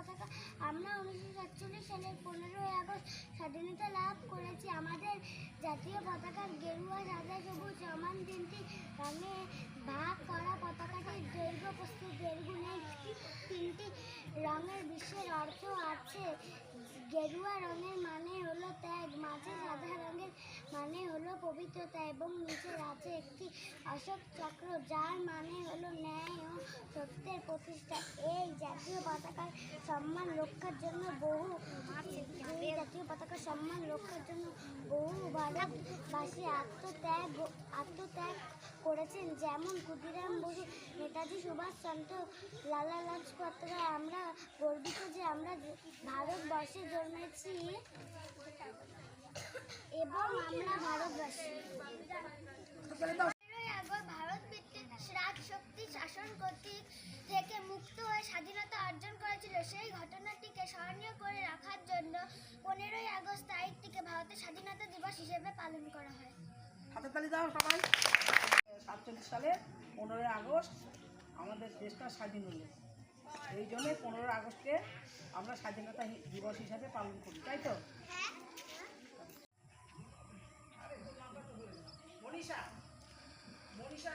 পতাকা আমরা উনিশশো সাতচল্লিশ সালের পনেরোই আগস্ট স্বাধীনতা লাভ করেছি। আমাদের জাতীয় পতাকার গেরুয়া, সাদা, সবুজ, সমান তিনটি রঙে ভাগ করা পতাকাটির দৈর্ঘ্য প্রস্তুত তিনটি রঙের বিশ্বের অর্থ আছে। গেরুয়া রঙের মানে পবিত্রতা এবং নিচে আছে একটি অশোক চক্র, যার মানে হল ন্যায় ও সত্যের প্রতিষ্ঠা। এই জাতীয় পতাকার সম্মান রক্ষার জন্য বহু এই জাতীয় পতাকার সম্মান রক্ষার জন্য বহু ভারতবাসী আত্মত্যাগ আত্মত্যাগ করেছেন। যেমন ক্ষুদিরাম বসু, নেতাজি সুভাষচন্দ্র, লালা লাজপত আমরা গর্বিত যে আমরা ভারতবর্ষে জন্মেছি। এবং আমরা ভারতবাসী। ভারত ভিত্তিক রাজ শাসন কর্তৃক থেকে মুক্ত হয়ে স্বাধীনতা অর্জন করেছিল। সেই ঘটনাটিকে স্মরণীয় করে রাখার জন্য পনেরোই আগস্ট তারিখটিকে ভারতের স্বাধীনতা দিবস হিসেবে পালন করা হয়। হাতে তালি দাও সবাই। সাতচল্লিশ সালে পনেরোই আগস্ট আমাদের দেশটা স্বাধীন হলো। এই জন্যে পনেরোই আগস্টকে আমরা স্বাধীনতা দিবস হিসাবে পালন করি, তাই তো? মনীষা মনীষা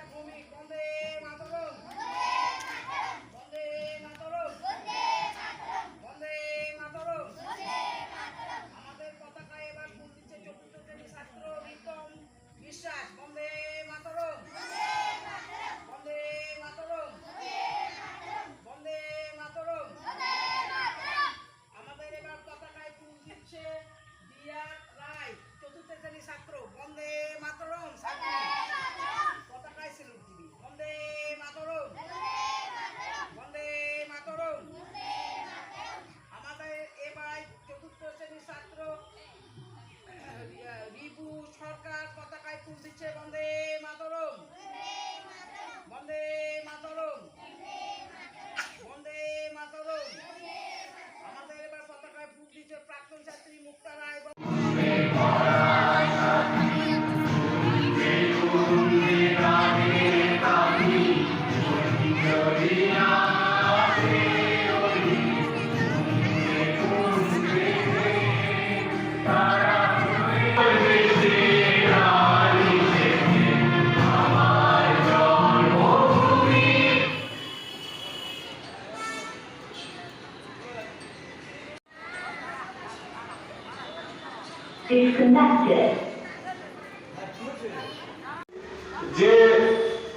যে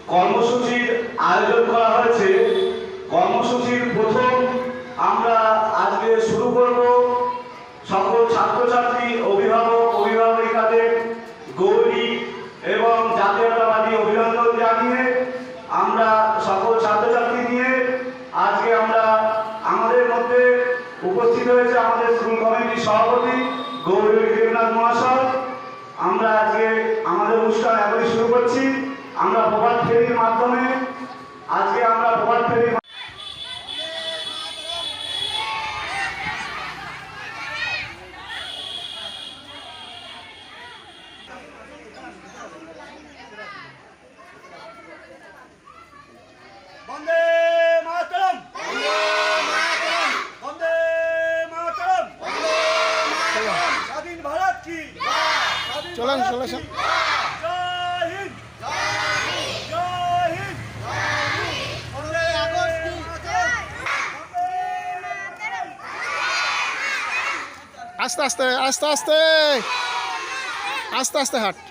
কর্মসূচির আয়োজন করা হয়েছে, কর্মসূচির প্রথম আমরা আজকে শুরু করব। সকল ছাত্রছাত্রী, অভিভাবক, অভিভাবিকাদের গৌরী এবং জাতীয়তাবাদী অভিনন্দন জানিয়ে আমরা সকল ছাত্রছাত্রী নিয়ে আজকে আমরা আমাদের মধ্যে উপস্থিত হয়েছে আমাদের স্কুল কমিটির সভাপতি গৌরী দেবনাথ মহাশয়। আমরা আজকে আমাদের অনুষ্ঠান এখনই শুরু করছি। আমরা প্রভাত ফেরির মাধ্যমে আজকে আমরা প্রভাত ফেরির বন্দে মাতরম বন্দে মাতরম স্বাধীন ভারত কি চলেন চলে আস্তে আস্তে আস্তে আস্তে। আস্তে আস্তে হাট।